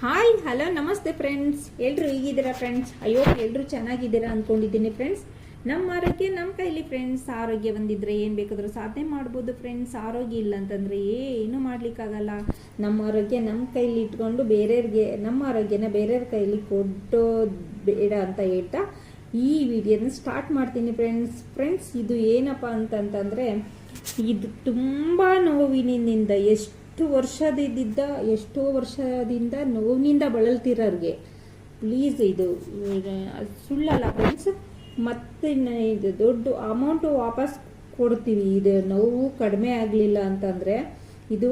Hi hello ನಮಸ್ತೆ friends ಎಲ್ಲರೂ ಈಗಿದ್ದೀರಾ friends ಅಯ್ಯೋ ಎಲ್ಲರೂ ಚೆನ್ನಾಗಿದ್ದೀರಾ ಅಂದ್ಕೊಂಡಿದ್ದೀನಿ ಫ್ರೆಂಡ್ಸ್ ನಮ್ಮ ಆರೋಗ್ಯ ನಮ್ಮ ಕೈಲಿ ಫ್ರೆಂಡ್ಸ್ ಆರೋಗ್ಯ ಬಂದಿದ್ರೆ ಏನು ಬೇಕಾದರೂ ಸಾಧನೆ ಮಾಡ್ಬೋದು ಫ್ರೆಂಡ್ಸ್ ಆರೋಗ್ಯ ಇಲ್ಲ ಅಂತಂದರೆ ಏನು ಮಾಡಲಿಕ್ಕಾಗಲ್ಲ. ನಮ್ಮ ಆರೋಗ್ಯ ನಮ್ಮ ಕೈಲಿ ಇಟ್ಕೊಂಡು ಬೇರೆಯವ್ರಿಗೆ, ನಮ್ಮ ಆರೋಗ್ಯನ ಬೇರೆಯವ್ರ ಕೈಲಿ ಕೊಟ್ಟು ಬೇಡ ಅಂತ ಹೇಳ್ತಾ ಈ ವಿಡಿಯೋನ ಸ್ಟಾರ್ಟ್ ಮಾಡ್ತೀನಿ ಫ್ರೆಂಡ್ಸ್ ಫ್ರೆಂಡ್ಸ್ ಇದು ಏನಪ್ಪ ಅಂತಂತಂದರೆ, ಇದು ತುಂಬ ನೋವಿನಿಂದ ಎಷ್ಟು ವರ್ಷದಿದ್ದ, ಎಷ್ಟೋ ವರ್ಷದಿಂದ ನೋವಿನಿಂದ ಬಳಲ್ತಿರೋರಿಗೆ ಪ್ಲೀಸ್ ಇದು ಸುಳ್ಳಲ್ಲ ಫ್ರೆಂಡ್ಸ್ ಮತ್ತೆ ಇದು ದೊಡ್ಡ ಅಮೌಂಟು ವಾಪಸ್ ಕೊಡ್ತೀವಿ ಇದು ನೋವು ಕಡಿಮೆ ಆಗಲಿಲ್ಲ ಅಂತಂದರೆ ಇದು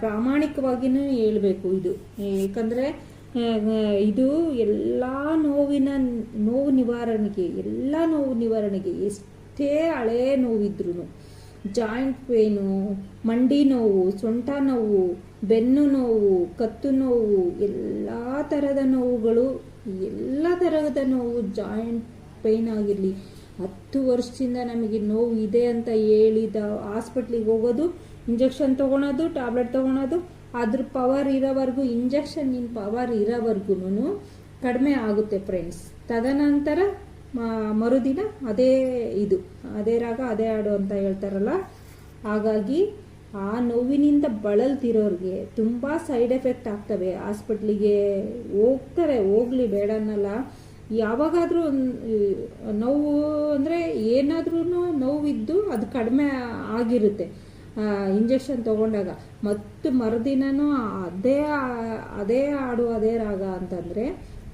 ಪ್ರಾಮಾಣಿಕವಾಗಿಯೂ ಹೇಳಬೇಕು ಇದು. ಏಕೆಂದರೆ ಇದು ಎಲ್ಲ ನೋವಿನ, ನೋವು ನಿವಾರಣೆಗೆ, ಎಲ್ಲ ನೋವು ನಿವಾರಣೆಗೆ ಎಷ್ಟೇ ಹಳೇ ನೋವಿದ್ರೂ ಜಾಯಿಂಟ್ ಪೇನು, ಮಂಡಿ ನೋವು, ಸೊಂಟ ನೋವು, ಬೆನ್ನು ನೋವು, ಕತ್ತು ನೋವು, ಎಲ್ಲ ಥರದ ನೋವುಗಳು, ಎಲ್ಲ ಥರದ ನೋವು ಜಾಯಿಂಟ್ ಪೇನ್ ಆಗಿರಲಿ. ಹತ್ತು ವರ್ಷದಿಂದ ನಮಗೆ ನೋವು ಇದೆ ಅಂತ ಹೇಳಿದ ಹಾಸ್ಪಿಟ್ಲಿಗೆ ಹೋಗೋದು, ಇಂಜೆಕ್ಷನ್ ತೊಗೊಳೋದು, ಟ್ಯಾಬ್ಲೆಟ್ ತೊಗೊಳೋದು ಅದ್ರ ಪವರ್ ಇರೋವರೆಗೂ ಇಂಜೆಕ್ಷನ್ ಇನ್ ಪವರ್ ಇರೋವರೆಗೂ ಕಡಿಮೆ ಆಗುತ್ತೆ ಫ್ರೆಂಡ್ಸ್. ತದನಂತರ ಮರುದಿನ ಅದೇ ಇದು, ಅದೇ ರಾಗ, ಅದೇ ಹಾಡು ಅಂತ ಹೇಳ್ತಾರಲ್ಲ. ಹಾಗಾಗಿ ಆ ನೋವಿನಿಂದ ಬಳಲ್ತಿರೋರಿಗೆ ತುಂಬ ಸೈಡ್ ಎಫೆಕ್ಟ್ ಆಗ್ತವೆ. ಹಾಸ್ಪಿಟ್ಲಿಗೆ ಹೋಗ್ತಾರೆ, ಹೋಗ್ಲಿ, ಬೇಡ ಅನ್ನಲ್ಲ. ಯಾವಾಗಾದರೂ ನೋವು ಅಂದರೆ ಏನಾದ್ರೂ ನೋವಿದ್ದು ಅದು ಕಡಿಮೆ ಆಗಿರುತ್ತೆ. ಇಂಜೆಕ್ಷನ್ ತಗೊಂಡಾಗ. ಮತ್ತು ಮರುದಿನನೂ ಅದೇ ಅದೇ ಹಾಡು, ಅದೇ ರಾಗ ಅಂತಂದರೆ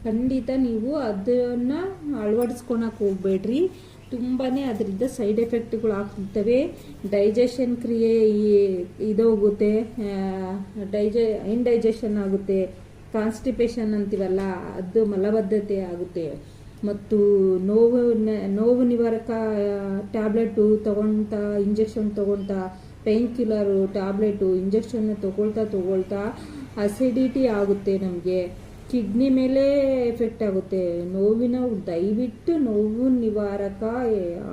ಖಂಡಿತ ನೀವು ಅದನ್ನು ಅಳವಡಿಸ್ಕೊಳಕ್ಕೆ ಹೋಗ್ಬೇಡ್ರಿ. ತುಂಬಾ ಅದರಿಂದ ಸೈಡ್ ಎಫೆಕ್ಟ್ಗಳು ಆಗ್ತವೆ ಡೈಜೆಷನ್ ಕ್ರಿಯೆ ಇದೋಗುತ್ತೆ. ಡೈಜೆ, ಇನ್ಡೈಜೆಷನ್ ಆಗುತ್ತೆ. ಕಾನ್ಸ್ಟಿಪೇಷನ್ ಅಂತೀವಲ್ಲ, ಅದು ಮಲಬದ್ಧತೆ ಆಗುತ್ತೆ. ಮತ್ತು ನೋವು ನೋವು ನಿವಾರಕ ಟ್ಯಾಬ್ಲೆಟು ತಗೊಳ್ತಾ ಇಂಜೆಕ್ಷನ್ ತಗೊಳ್ತಾ ಪೇನ್ ಕಿಲ್ಲರು, ಟ್ಯಾಬ್ಲೆಟು, ಇಂಜೆಕ್ಷನ್ ತೊಗೊಳ್ತಾ ತೊಗೊಳ್ತಾ, ಅಸಿಡಿಟಿ ಆಗುತ್ತೆ ನಮಗೆ. ಕಿಡ್ನಿ ಮೇಲೆ ಎಫೆಕ್ಟ್ ಆಗುತ್ತೆ. ನೋವಿನ ದಯವಿಟ್ಟು ನೋವು ನಿವಾರಕ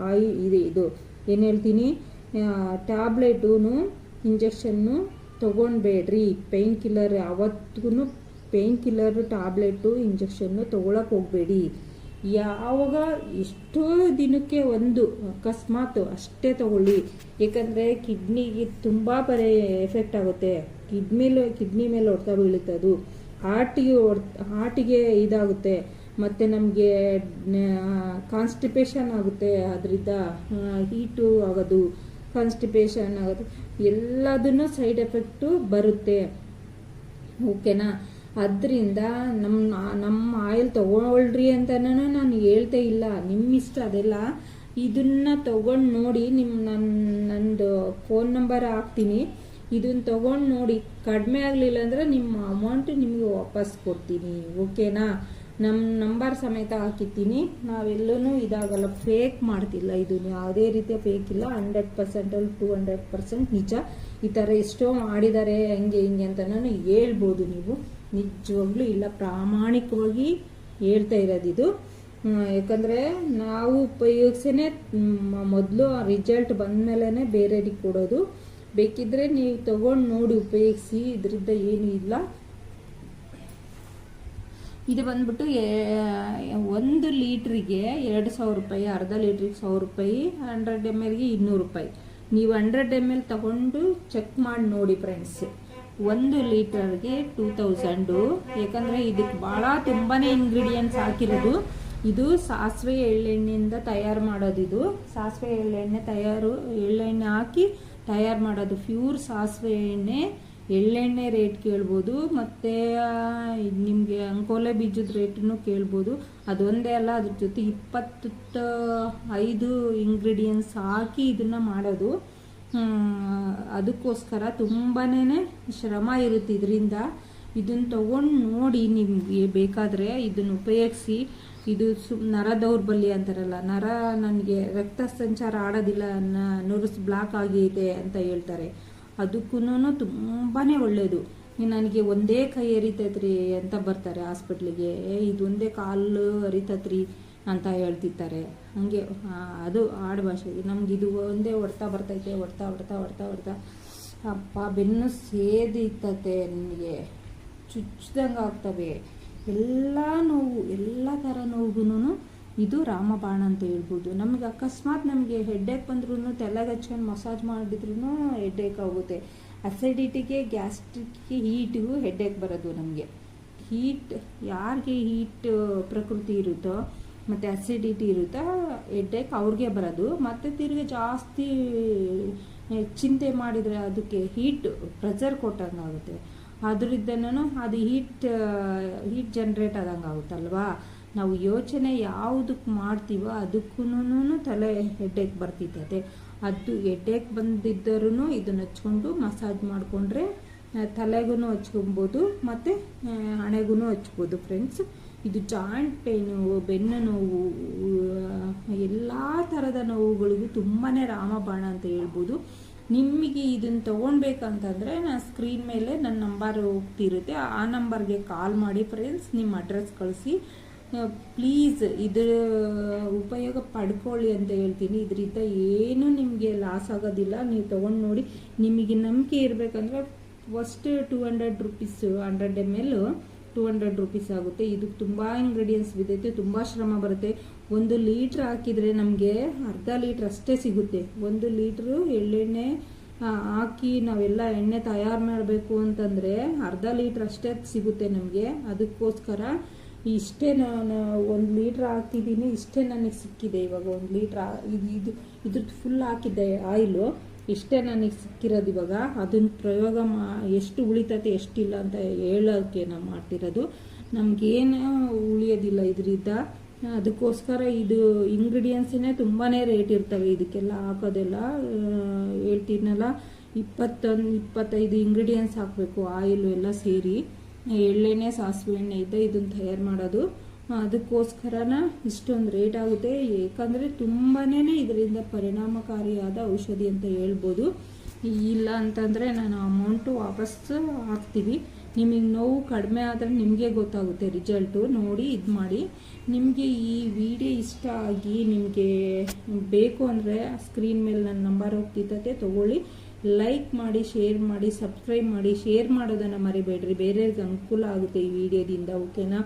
ಆಯಿ, ಇದೆ ಇದು. ಏನು ಹೇಳ್ತೀನಿ? ಟ್ಯಾಬ್ಲೆಟೂ ಇಂಜೆಕ್ಷನ್ನು ತೊಗೊಳ್ಬೇಡ್ರಿ ಪೇನ್ ಕಿಲ್ಲರ್ ಯಾವತ್ತಿಗೂ ಪೇನ್ ಕಿಲ್ಲರ್ ಟ್ಯಾಬ್ಲೆಟು, ಇಂಜೆಕ್ಷನ್ನು ತೊಗೊಳಕ್ಕೆ ಹೋಗಬೇಡಿ. ಯಾವಾಗ ಎಷ್ಟೋ ದಿನಕ್ಕೆ ಒಂದು, ಅಕಸ್ಮಾತ್ ಅಷ್ಟೇ ತಗೊಳ್ಳಿ. ಏಕೆಂದರೆ ಕಿಡ್ನಿಗೆ ತುಂಬ ಬರೀ ಎಫೆಕ್ಟ್ ಆಗುತ್ತೆ. ಕಿಡ್ನಿಲು ಕಿಡ್ನಿ ಮೇಲೆ ಹೊಡ್ತಾ ಬೀಳುತ್ತೆ ಅದು. ಹಾರ್ಟಿಗೆ ಹಾರ್ಟಿಗೆ ಇದಾಗುತ್ತೆ, ಮತ್ತು ನಮಗೆ ಕಾನ್ಸ್ಟಿಪೇಷನ್ ಆಗುತ್ತೆ, ಅದರಿಂದ ಹೀಟು ಆಗೋದು, ಕಾನ್ಸ್ಟಿಪೇಷನ್ ಆಗೋದು, ಎಲ್ಲದನ್ನು ಸೈಡ್ ಎಫೆಕ್ಟು ಬರುತ್ತೆ. ಓಕೆನಾ? ಅದರಿಂದ ನಮ್ಮ ನಮ್ಮ ಆಯಿಲ್ ತಗೊಳ್ರಿ ಅಂತನೂ ನಾನು ಹೇಳ್ತೇ ಇಲ್ಲ. ನಿಮ್ಮ ಇಷ್ಟ ಅದೆಲ್ಲ, ಇದನ್ನ ತಗೊಂಡು ನೋಡಿ ನಿಮ್ಮ ನನ್ನ ನಂದು ಫೋನ್ ನಂಬರ್ ಹಾಕ್ತೀನಿ. ಇದನ್ನ ತಗೊಂಡು ನೋಡಿ ಕಡಿಮೆ ಆಗಲಿಲ್ಲ ಅಂದರೆ ನಿಮ್ಮ ಅಮೌಂಟ್ ನಿಮಗೆ ವಾಪಸ್ ಕೊಡ್ತೀನಿ ಓಕೆನಾ ನಮ್ಮ ನಂಬರ್ ಸಮೇತ ಹಾಕಿರ್ತೀನಿ. ನಾವೆಲ್ಲೂ ಇದಾಗಲ್ಲ ಫೇಕ್ ಮಾಡ್ತಿಲ್ಲ ಇದು. ಯಾವುದೇ ರೀತಿಯ ಫೇಕ್ ಇಲ್ಲ. ಹಂಡ್ರೆಡ್ ಪರ್ಸೆಂಟಲ್ಲಿ ಟು ಹಂಡ್ರೆಡ್ ಪರ್ಸೆಂಟ್ ನಿಜ. ಈ ಥರ ಎಷ್ಟೋ ಮಾಡಿದ್ದಾರೆ ಹಂಗೆ ಹಿಂಗೆ ಅಂತ ನಾನು ಹೇಳ್ಬೋದು ನೀವು. ನಿಜವಾಗ್ಲೂ ಇಲ್ಲ. ಪ್ರಾಮಾಣಿಕವಾಗಿ ಹೇಳ್ತಾ ಇರೋದು ಇದು. ಹ್ಮ್, ಯಾಕಂದ್ರೆ ನಾವು ಉಪಯೋಗಿಸೇ ಮೊದಲು ರಿಸಲ್ಟ್ ಬಂದಮೇಲೆ ಬೇರೆಯವ್ರಿಗೆ ಕೊಡೋದು. ಬೇಕಿದ್ರೆ ನೀವು ತಗೊಂಡು ನೋಡಿ ಉಪಯೋಗಿಸಿ, ಇದರಿಂದ ಏನೂ ಇಲ್ಲ. ಇದು ಬಂದ್ಬಿಟ್ಟು ಒಂದು ಲೀಟ್ರಿಗೆ ಎರಡು ಸಾವಿರ ರೂಪಾಯಿ, ಅರ್ಧ ಲೀಟ್ರಿಗೆ ಸಾವಿರ ರೂಪಾಯಿ, ಹಂಡ್ರೆಡ್ ಎಂ ಎಲ್ಗೆ ಇನ್ನೂರು ರೂಪಾಯಿ. ನೀವು ಹಂಡ್ರೆಡ್ ಎಂ ಎಲ್ ತಗೊಂಡು ಚೆಕ್ ಮಾಡಿ ನೋಡಿ ಫ್ರೆಂಡ್ಸ್. ಒಂದು ಲೀಟರ್ಗೆ ಟೂ ತೌಸಂಡು. ಯಾಕಂದರೆ ಇದಕ್ಕೆ ಭಾಳ ತುಂಬಾ ಇಂಗ್ರೀಡಿಯೆಂಟ್ಸ್ ಹಾಕಿರೋದು. ಇದು ಸಾಸಿವೆ ಎಳ್ಳೆಣ್ಣೆಯಿಂದ ತಯಾರು ಮಾಡೋದಿದು. ಸಾಸಿವೆ ಎಳ್ಳೆಣ್ಣೆ ತಯಾರು, ಎಳ್ಳೆಣ್ಣೆ ಹಾಕಿ ತಯಾರು ಮಾಡೋದು. ಪ್ಯೂರ್ ಸಾಸಿವೆ ಎಣ್ಣೆ, ಎಳ್ಳೆಣ್ಣೆ ರೇಟ್ ಕೇಳ್ಬೋದು. ಮತ್ತು ನಿಮಗೆ ಅಂಕೋಲೆ ಬೀಜದ ರೇಟನ್ನು ಕೇಳ್ಬೋದು. ಅದೊಂದೇ ಅಲ್ಲ, ಅದ್ರ ಜೊತೆ ಇಪ್ಪತ್ತು ಐದು ಇಂಗ್ರೀಡಿಯೆಂಟ್ಸ್ ಹಾಕಿ ಇದನ್ನು ಮಾಡೋದು. ಅದಕ್ಕೋಸ್ಕರ ತುಂಬಾ ಶ್ರಮ ಇರುತ್ತೆ ಇದರಿಂದ. ಇದನ್ನು ತಗೊಂಡು ನೋಡಿ ನಿಮಗೆ ಬೇಕಾದರೆ ಇದನ್ನು ಉಪಯೋಗಿಸಿ. ಇದು ಸು, ನರ ದೌರ್ಬಲ್ಯ ಅಂತಾರಲ್ಲ, ನರ ನನಗೆ ರಕ್ತ ಸಂಚಾರ ಆಡೋದಿಲ್ಲ ನ- ನುರುಸ್ ಬ್ಲಾಕ್ ಆಗಿದೆ ಅಂತ ಹೇಳ್ತಾರೆ. ಅದಕ್ಕೂ ತುಂಬಾ ಒಳ್ಳೆಯದು ನನಗೆ ಒಂದೇ ಕೈ ಹರಿತೈತ್ರಿ ಅಂತ ಬರ್ತಾರೆ ಹಾಸ್ಪಿಟ್ಲಿಗೆ. ಇದೊಂದೇ ಕಾಲು ಅರಿತೈತ್ರಿ ಅಂತ ಹೇಳ್ತಿರ್ತಾರೆ. ಹಂಗೆ ಅದು ಆಡು ಭಾಷೆಗೆ ನಮ್ಗೆ ಇದು ಒಂದೇ ಹೊಡ್ತಾ ಬರ್ತೈತೆ, ಹೊಡ್ತಾ ಹೊಡ್ತಾ ಹೊಡ್ತಾ ಹೊಡ್ತಾ. ಅಪ್ಪ ಬೆನ್ನು ಸೇದಿತ್ತತೆ ನನಗೆ. ಚುಚ್ಚಿದಂಗೆ ಆಗ್ತವೆ ಎಲ್ಲ ನೋವು, ಎಲ್ಲ ಥರ ನೋವುಗೂ ಇದು ರಾಮಬಾಣ ಅಂತ ಹೇಳ್ಬೋದು. ನಮಗೆ ಅಕಸ್ಮಾತ್ ನಮಗೆ ಹೆಡ್ಡೇಕ್ ಬಂದ್ರೂ ತಲೆಗೆ ಹಚ್ಕೊಂಡು ಮಸಾಜ್ ಮಾಡಿದ್ರೂ ಹೆಡ್ಡೇಕ್ ಆಗುತ್ತೆ. ಅಸಿಡಿಟಿಗೆ ಗ್ಯಾಸ್ಟ್ರಿಕ್ಗೆ ಹೀಟಿಗೂ ಹೆಡ್ಡೇಕ್ ಬರೋದು ನಮಗೆ. ಹೀಟ್ ಯಾರಿಗೆ ಹೀಟ್ ಪ್ರಕೃತಿ ಇರುತ್ತೋ, ಮತ್ತು ಅಸಿಡಿಟಿ ಇರುತ್ತೋ ಹೆಡ್ಡೇಕ್ ಅವ್ರಿಗೆ ಬರೋದು. ಮತ್ತು ತಿರುಗಿ ಜಾಸ್ತಿ, ಚಿಂತೆ ಮಾಡಿದರೆ ಅದಕ್ಕೆ ಹೀಟ್ ಪ್ರೆಷರ್ ಕೊಟ್ಟಂಗೆ ಆಗುತ್ತೆ ಅದರಿಂದನೂ ಅದು ಹೀಟ್ ಹೀಟ್ ಜನ್ರೇಟ್ ಆದಂಗೆ ಆಗುತ್ತಲ್ವಾ? ನಾವು ಯೋಚನೆ ಯಾವುದಕ್ಕೆ ಮಾಡ್ತೀವೋ ಅದಕ್ಕೂ ತಲೆ ಹೆಡ್ಡೇಕ್ ಬರ್ತಿರ್ತದೆ ಅದು. ಹೆಡ್ಡೇಕ್ ಬಂದಿದ್ದರೂ ಇದನ್ನು ಹಚ್ಕೊಂಡು ಮಸಾಜ್ ಮಾಡಿಕೊಂಡ್ರೆ ತಲೆಗೂ ಹಚ್ಕೊಬೋದು ಮತ್ತು ಹಣೆಗೂ ಹಚ್ಬೋದು ಫ್ರೆಂಡ್ಸ್ ಇದು ಜಾಯಿಂಟ್ ಪೇನು ಬೆನ್ನು ನೋವು ಎಲ್ಲ ಥರದ ನೋವುಗಳಿಗೂ ತುಂಬಾ ರಾಮಬಾಣ ಅಂತ ಹೇಳ್ಬೋದು. ನಿಮಗೆ ಇದನ್ನು ತೊಗೊಳ್ಬೇಕಂತಂದರೆ ನಾನು ಸ್ಕ್ರೀನ್ ಮೇಲೆ ನನ್ನ ನಂಬರ್ ಹೋಗ್ತಿರುತ್ತೆ. ಆ ನಂಬರ್ಗೆ ಕಾಲ್ ಮಾಡಿ ಫ್ರೆಂಡ್ಸ್ ನಿಮ್ಮ ಅಡ್ರೆಸ್ ಕಳಿಸಿ. ಪ್ಲೀಸ್ ಇದು ಉಪಯೋಗ ಪಡ್ಕೊಳ್ಳಿ ಅಂತ ಹೇಳ್ತೀನಿ. ಇದರಿಂದ ಏನು ನಿಮಗೆ ಲಾಸ್ ಆಗೋದಿಲ್ಲ. ನೀವು ತೊಗೊಂಡು ನೋಡಿ ನಿಮಗೆ ನಂಬಿಕೆ ಇರಬೇಕಂದ್ರೆ first two hundred rupees hundred M L two hundred rupees ಆಗುತ್ತೆ. ಇದಕ್ಕೆ ತುಂಬ ಇಂಗ್ರೀಡಿಯೆಂಟ್ಸ್ ಬಿದ್ದೈತೆ, ತುಂಬ ಶ್ರಮ ಬರುತ್ತೆ. ಒಂದು ಲೀಟ್ರ್ ಹಾಕಿದರೆ ನಮಗೆ ಅರ್ಧ ಲೀಟ್ರ್ ಅಷ್ಟೇ ಸಿಗುತ್ತೆ. ಒಂದು ಲೀಟ್ರು ಎಳ್ಳೆಣ್ಣೆ ಹಾಕಿ ನಾವೆಲ್ಲ ಎಣ್ಣೆ ತಯಾರು ಮಾಡಬೇಕು ಅಂತಂದರೆ ಅರ್ಧ ಲೀಟ್ರ್ ಅಷ್ಟೇ ಸಿಗುತ್ತೆ ನಮಗೆ. ಅದಕ್ಕೋಸ್ಕರ ಇಷ್ಟೇ ನಾನು ಒಂದು ಲೀಟ್ರ್ ಹಾಕಿದ್ದೀನಿ ಇಷ್ಟೇ ನನಗೆ ಸಿಕ್ಕಿದೆ ಇವಾಗ ಒಂದು ಲೀಟ್ರ್ ಇದು ಇದು, ಇದ್ರದ್ದು ಫುಲ್ ಹಾಕಿದ್ದೆ ಆಯಿಲು ಇಷ್ಟೇ ನನಗೆ ಸಿಕ್ಕಿರೋದು ಇವಾಗ. ಅದನ್ನ ಪ್ರಯೋಗ ಮಾ, ಎಷ್ಟು ಉಳಿತೈತೆ ಎಷ್ಟಿಲ್ಲ ಅಂತ ಹೇಳೋಕ್ಕೆ ನಾವು ಮಾಡ್ತಿರೋದು. ನಮಗೇನು ಉಳಿಯೋದಿಲ್ಲ ಇದರಿಂದ. ಅದಕ್ಕೋಸ್ಕರ ಇದು ಇಂಗ್ರೀಡಿಯೆಂಟ್ಸಿನೇ ತುಂಬಾ ರೇಟ್ ಇರ್ತವೆ. ಇದಕ್ಕೆಲ್ಲ ಹಾಕೋದೆಲ್ಲ ಹೇಳ್ತೀನಲ್ಲ ಇಪ್ಪತ್ತೊಂದು, ಇಪ್ಪತ್ತೈದು ಇಂಗ್ರೀಡಿಯೆಂಟ್ಸ್ ಹಾಕಬೇಕು ಆಯಿಲು ಎಲ್ಲ ಸೇರಿ. ಎಳ್ಳೆಣ್ಣೆ, ಸಾಸಿವೆ ಎಣ್ಣೆ ಇದ್ದ ಇದನ್ನು ತಯಾರು ಮಾಡೋದು. ಅದಕ್ಕೋಸ್ಕರನ ಇಷ್ಟೊಂದು ರೇಟ್ ಆಗುತ್ತೆ. ಏಕೆಂದರೆ ತುಂಬಾ ಇದರಿಂದ ಪರಿಣಾಮಕಾರಿಯಾದ ಔಷಧಿ ಅಂತ ಹೇಳ್ಬೋದು. ಇಲ್ಲ ಅಂತಂದರೆ ನಾನು ಅಮೌಂಟು ವಾಪಸ್ಸು ಹಾಕ್ತೀವಿ ನಿಮಗೆ ನೋವು ಕಡಿಮೆ ಆದರೆ ನಿಮಗೆ ಗೊತ್ತಾಗುತ್ತೆ ರಿಸಲ್ಟು ನೋಡಿ ಇದು ಮಾಡಿ. ನಿಮಗೆ ಈ ವಿಡಿಯೋ ಇಷ್ಟ ಆಗಿ ನಿಮಗೆ ಬೇಕು ಅಂದರೆ ಸ್ಕ್ರೀನ್ ಮೇಲೆ ನನ್ನ ನಂಬರ್ ಹೋಗ್ತಿದ್ದತೆ ತೊಗೊಳ್ಳಿ. ಲೈಕ್ ಮಾಡಿ ಶೇರ್ ಮಾಡಿ ಸಬ್ಸ್ಕ್ರೈಬ್ ಮಾಡಿ ಶೇರ್ ಮಾಡೋದನ್ನು ಮರಿಬೇಡ್ರಿ. ಬೇರೆಯವ್ರಿಗೆ ಅನುಕೂಲ ಆಗುತ್ತೆ ಈ ವಿಡಿಯೋದಿಂದ ಓಕೆನಾ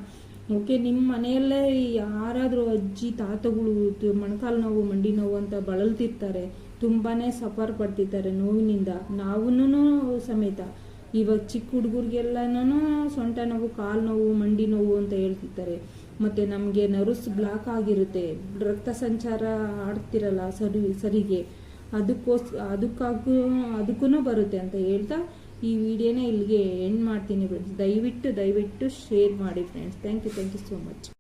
ಓಕೆ ನಿಮ್ಮ ಮನೆಯಲ್ಲೇ ಯಾರಾದರೂ ಅಜ್ಜಿ, ತಾತಗಳು ಮೊಣಕಾಲು ನೋವು, ಮಂಡಿ ನೋವು ಅಂತ ಬಳಲ್ತಿರ್ತಾರೆ ತುಂಬಾ ಸಫರ್ ಪಡ್ತಿರ್ತಾರೆ ನೋವಿನಿಂದ. ನಾವೂ ಸಮೇತ. ಇವಾಗ ಚಿಕ್ಕ ಹುಡುಗರಿಗೆಲ್ಲನೂ ಸೊಂಟ ನೋವು, ಕಾಲು ನೋವು, ಮಂಡಿ ನೋವು ಅಂತ ಹೇಳ್ತಿರ್ತಾರೆ. ಮತ್ತು ನಮಗೆ ನರ್ವ್ಸ್ ಬ್ಲಾಕ್ ಆಗಿರುತ್ತೆ. ರಕ್ತ ಸಂಚಾರ ಆಡ್ತಿರಲ್ಲ ಸರಿ, ಸರಿಗೆ. ಅದಕ್ಕೋಸ್, ಅದಕ್ಕಾಗೂ ಅದಕ್ಕೂ ಬರುತ್ತೆ ಅಂತ ಹೇಳ್ತಾ ಈ ವಿಡಿಯೋನ ಇಲ್ಲಿಗೆ ಎಂಡ್ ಮಾಡ್ತೀನಿ ಫ್ರೆಂಡ್ಸ್ ದಯವಿಟ್ಟು ದಯವಿಟ್ಟು ಶೇರ್ ಮಾಡಿ friends thank you thank you so much